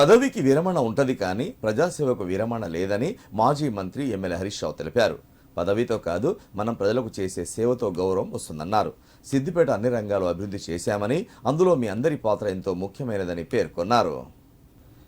పదవికి విరమణ ఉంటది కానీ ప్రజాసేవకు విరమణ లేదని మాజీ మంత్రి ఎమ్మెల్యే హరీష్ రావు తెలిపారు. పదవితో కాదు మనం ప్రజలకు చేసే సేవతో గౌరవం వస్తుందన్నారు. సిద్దిపేట అన్ని రంగాలు అభివృద్ధి చేశామని అందులో మీ అందరి పాత్ర ఎంతో ముఖ్యమైనదని పేర్కొన్నారు.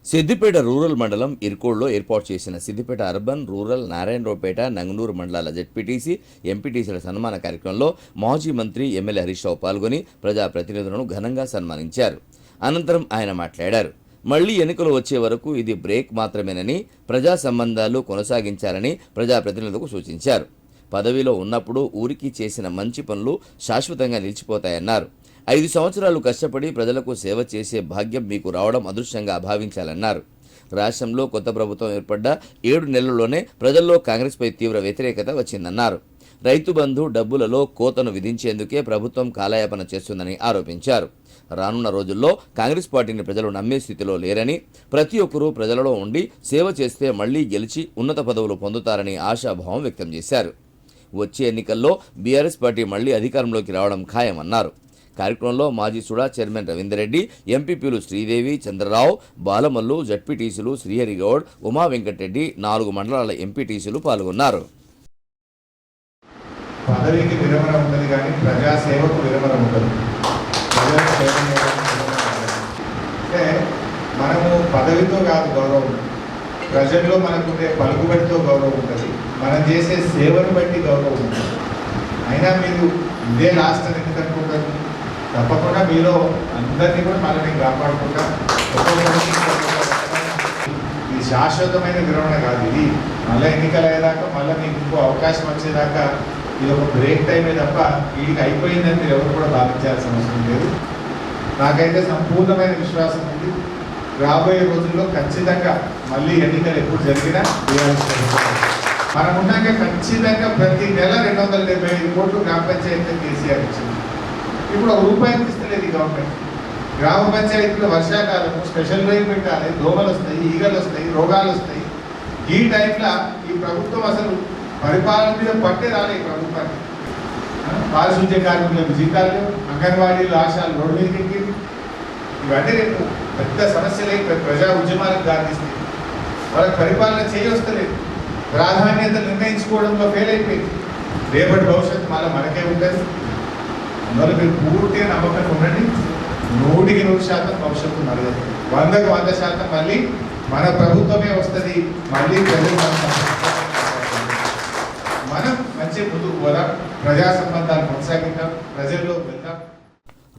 సిద్దిపేట రూరల్ మండలం ఇర్కోడ్లో ఏర్పాటు చేసిన సిద్దిపేట అర్బన్ రూరల్ నారాయణరావుపేట నంగనూరు మండలాల జెడ్పీటీసీ ఎంపీటీసీల సన్మాన కార్యక్రమంలో మాజీ మంత్రి ఎమ్మెల్యే హరీష్ రావు పాల్గొని ప్రజాప్రతినిధులను ఘనంగా సన్మానించారు. అనంతరం ఆయన మాట్లాడారు. మళ్ళీ ఎన్నికలు వచ్చే వరకు ఇది బ్రేక్ మాత్రమేనని ప్రజా సంబంధాలు కొనసాగించాలని ప్రజాప్రతినిధులకు సూచించారు. పదవిలో ఉన్నప్పుడు ఊరికి చేసిన మంచి పనులు శాశ్వతంగా నిలిచిపోతాయన్నారు. ఐదు సంవత్సరాలు కష్టపడి ప్రజలకు సేవ చేసే భాగ్యం మీకు రావడం అదృష్టంగా భావించాలన్నారు. రాష్ట్రంలో కొత్త ప్రభుత్వం ఏర్పడ్డ ఏడు నెలల్లోనే ప్రజల్లో కాంగ్రెస్పై తీవ్ర వ్యతిరేకత వచ్చిందన్నారు. రైతు బంధు డబ్బులలో కోతను విధించేందుకే ప్రభుత్వం కాలయాపన చేస్తుందని ఆరోపించారు. రానున్న రోజుల్లో కాంగ్రెస్ పార్టీని ప్రజలు నమ్మే స్థితిలో లేరని ప్రతి ఒక్కరూ ప్రజలలో ఉండి సేవ చేస్తే మళ్ళీ గెలిచి ఉన్నత పదవులు పొందుతారని ఆశాభావం వ్యక్తం చేశారు. వచ్చే ఎన్నికల్లో బీఆర్ఎస్ పార్టీ మళ్ళీ అధికారంలోకి రావడం ఖాయమన్నారు. కార్యక్రమంలో మాజీ సుడా చైర్మన్ రవీందర్రెడ్డి ఎంపీపీలు శ్రీదేవి చంద్రరావు బాలమల్లు జడ్పీటీసీలు శ్రీహరిగౌడ్ ఉమా వెంకటరెడ్డి నాలుగు మండలాల ఎంపీటీసీలు పాల్గొన్నారు. పదవికి విరమణ ఉంటుంది కానీ ప్రజాసేవకు విరమణ ఉండదు. ప్రజాసేవ అంటే మనము పదవితో కాదు గౌరవం. ప్రజల్లో మనకుండే పలుకుబడితో గౌరవం ఉంటుంది. మనం చేసే సేవను బట్టి గౌరవం ఉంటుంది. అయినా మీరు ఇదే లాస్ట్ అని ఎందుకు అనుకుంటారు? తప్పకుండా మీలో అందరినీ కూడా మనల్ని కాపాడుకుంటా ఇది శాశ్వతమైన విరమణ కాదు. ఇది మళ్ళీ ఎన్నికలు అయ్యేదాకా మళ్ళీ మీకు ఇంకో అవకాశం వచ్చేదాకా ఇది ఒక బ్రేక్ టైమే తప్ప వీడికి అయిపోయిందని మీరు ఎవరు కూడా భావించాల్సిన అవసరం లేదు. నాకైతే సంపూర్ణమైన విశ్వాసం ఉంది. రాబోయే రోజుల్లో ఖచ్చితంగా మళ్ళీ ఎన్నికలు ఎప్పుడు జరిగినా బీఆర్ఎస్ మనం ఉన్నాక ఖచ్చితంగా ప్రతి నెల రెండు వందల డెబ్బై ఐదు కోట్లు గ్రామ పంచాయతీ కేసీఆర్ ఇచ్చింది. ఇప్పుడు ఒక రూపాయి ఇస్తలేదు ఈ గవర్నమెంట్ గ్రామ పంచాయతీలో వర్షాకాలం స్పెషల్ డ్రైవ్ పెట్టాలి దోమలు వస్తాయి ఈగలు వస్తాయి రోగాలు వస్తాయి. ఈ టైంలో ఈ ప్రభుత్వం అసలు పరిపాలన మీద పట్టే రాలే ప్రభుత్వాన్ని ప్రభుత్వానికి. పారిశుద్ధ్య కార్మికులకు జీతాలు అంగన్వాడీలు ఆశాలు రోడ్డు మీద ఎక్కింది. ఇవన్నీ రేపు పెద్ద సమస్యలే ప్రజా ఉద్యమాలకు దారితీస్తాయి వాళ్ళకి పరిపాలన చేయవస్తలేదు. ప్రాధాన్యత నిర్ణయించుకోవడంలో ఫెయిల్ అయిపోయింది. రేపటి భవిష్యత్తు మళ్ళీ మనకే ఉంటుంది అందువల్ల మీరు పూర్తిగా నమ్మకం ఉండండి. నూటికి నూరు శాతం భవిష్యత్తు మనదే. వందకు వంద శాతం మళ్ళీ మన ప్రభుత్వమే వస్తుంది. మళ్ళీ ప్రజలు మనం మంచి ముందుకు పోదాం. ప్రజా సంబంధాలు కొనసాగిద్దాం. ప్రజల్లో వెళ్దాం.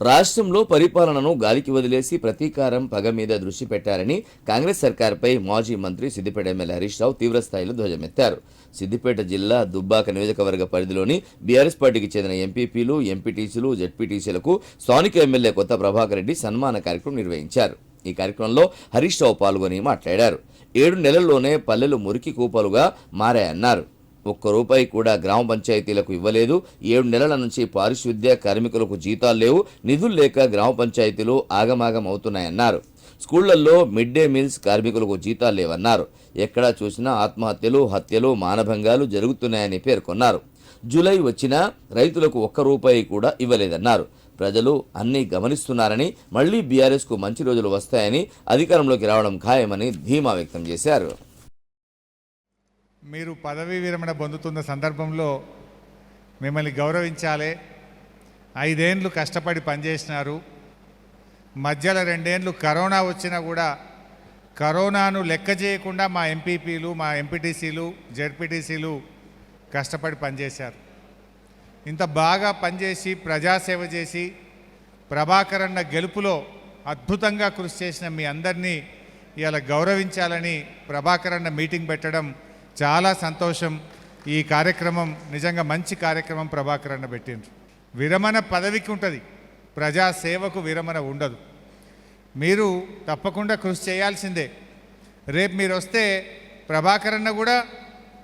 రాష్ట్రంలో పరిపాలనను గాలికి వదిలేసి ప్రతీకారం పగ మీద దృష్టి పెట్టారని కాంగ్రెస్ సర్కార్పై మాజీ మంత్రి సిద్దిపేట ఎమ్మెల్యే హరీష్ రావు తీవ్రస్థాయిలో ధ్వజమెత్తారు. సిద్దిపేట జిల్లా దుబ్బాక నియోజకవర్గ పరిధిలోని బీఆర్ఎస్ పార్టీకి చెందిన ఎంపీపీలు ఎంపీటీసీలు జెడ్పీటీసీలకు స్థానిక ఎమ్మెల్యే కొత్త ప్రభాకర్ రెడ్డి సన్మాన కార్యక్రమం నిర్వహించారు. ఈ కార్యక్రమంలో హరీష్ రావు పాల్గొని మాట్లాడారు. ఏడు నెలల్లోనే పల్లెలు మురికి కూపలుగా మారాయన్నారు. ఒక్క రూపాయి కూడా గ్రామ పంచాయతీలకు ఇవ్వలేదు. ఏడు నెలల నుంచి పారిశుద్ధ్య కార్మికులకు జీతాలు లేవు. నిధులు లేక గ్రామ పంచాయతీలు ఆగమాగం అవుతున్నాయన్నారు. స్కూళ్ళలో మిడ్ డే మీల్స్ కార్మికులకు జీతాలు లేవన్నారు. ఎక్కడా చూసినా ఆత్మహత్యలు హత్యలు మానభంగాలు జరుగుతున్నాయని పేర్కొన్నారు. జూలై వచ్చినా రైతులకు ఒక్క రూపాయి కూడా ఇవ్వలేదన్నారు. ప్రజలు అన్నీ గమనిస్తున్నారని మళ్ళీ బీఆర్ఎస్కు మంచి రోజులు వస్తాయని అధికారంలోకి రావడం ఖాయమని ధీమా వ్యక్తం చేశారు. మీరు పదవీ విరమణ పొందుతున్న సందర్భంలో మిమ్మల్ని గౌరవించాలి. ఐదేండ్లు కష్టపడి పనిచేసినారు. మధ్యలో రెండేండ్లు కరోనా వచ్చినా కూడా కరోనాను లెక్క చేయకుండా మా ఎంపీపీలు మా ఎంపీటీసీలు జెడ్పీటీసీలు కష్టపడి పనిచేశారు. ఇంత బాగా పనిచేసి ప్రజాసేవ చేసి ప్రభాకరన్న గెలుపులో అద్భుతంగా కృషి చేసిన మీ అందరినీ ఇవాళ గౌరవించాలని ప్రభాకరన్న మీటింగ్ పెట్టడం చాలా సంతోషం. ఈ కార్యక్రమం నిజంగా మంచి కార్యక్రమం ప్రభాకరన్న పెట్టిండ్రు. విరమణ పదవికి ఉంటుంది. ప్రజాసేవకు విరమణ ఉండదు. మీరు తప్పకుండా కృషి చేయాల్సిందే. రేపు మీరు వస్తే ప్రభాకరన్న కూడా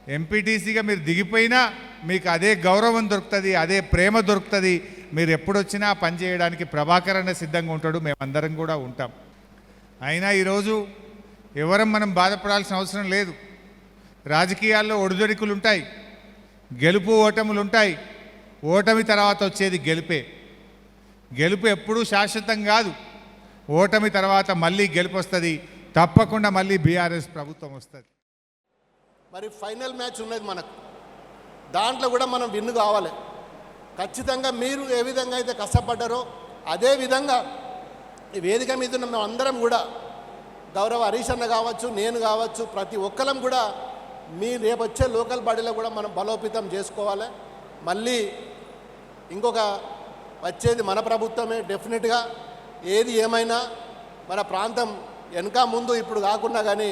ఎంపీటీసీగా మీరు దిగిపోయినా మీకు అదే గౌరవం దొరుకుతుంది అదే ప్రేమ దొరుకుతుంది. మీరు ఎప్పుడొచ్చినా పని చేయడానికి ప్రభాకరన్న సిద్ధంగా ఉంటాడు. మేమందరం కూడా ఉంటాం. అయినా ఈరోజు ఎవరం మనం బాధపడాల్సిన అవసరం లేదు. రాజకీయాల్లో ఒడిదొడికులు ఉంటాయి గెలుపు ఓటములు ఉంటాయి ఓటమి తర్వాత వచ్చేది గెలుపే. గెలుపు ఎప్పుడూ శాశ్వతం కాదు. ఓటమి తర్వాత మళ్ళీ గెలుపు వస్తుంది తప్పకుండా మళ్ళీ బీఆర్ఎస్ ప్రభుత్వం వస్తుంది. మరి ఫైనల్ మ్యాచ్ ఉన్నది మనకు. దాంట్లో కూడా మనం విన్ను కావాలి. ఖచ్చితంగా మీరు ఏ విధంగా అయితే కష్టపడ్డారో అదే విధంగా ఈ వేదిక మీద ఉన్న మేము అందరం కూడా గౌరవ హరీష్ అన్న కావచ్చు నేను కావచ్చు ప్రతి ఒక్కరం కూడా మీ రేపు వచ్చే లోకల్ బాడీలో కూడా మనం బలోపేతం చేసుకోవాలి. మళ్ళీ ఇంకొక వచ్చేది మన ప్రభుత్వమే డెఫినెట్గా ఏది ఏమైనా మన ప్రాంతం వెనక ముందు ఇప్పుడు కాకుండా కానీ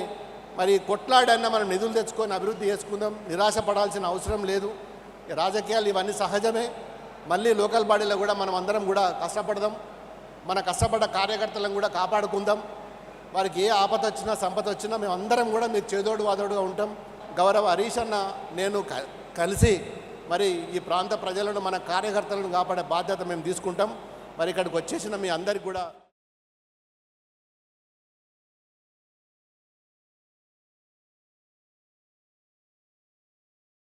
మరి కొట్లాడన్నా మనం నిధులు తెచ్చుకొని అభివృద్ధి చేసుకుందాం నిరాశపడాల్సిన అవసరం లేదు. రాజకీయాలు ఇవన్నీ సహజమే. మళ్ళీ లోకల్ బాడీలో కూడా మనం అందరం కూడా కష్టపడదాం. మన కష్టపడ్డ కార్యకర్తలను కూడా కాపాడుకుందాం. వారికి ఏ ఆపద వచ్చినా సంపద వచ్చినా మేము అందరం కూడా మీరు చేదోడు వాదోడుగా ఉంటాం. గౌరవ హరీష్ అన్న నేను క- కలిసి మరి ఈ ప్రాంత ప్రజలను మన కార్యకర్తలను కాపాడే బాధ్యత మేము తీసుకుంటాం. మరి ఇక్కడికి వచ్చేసిన మీ అందరికి కూడా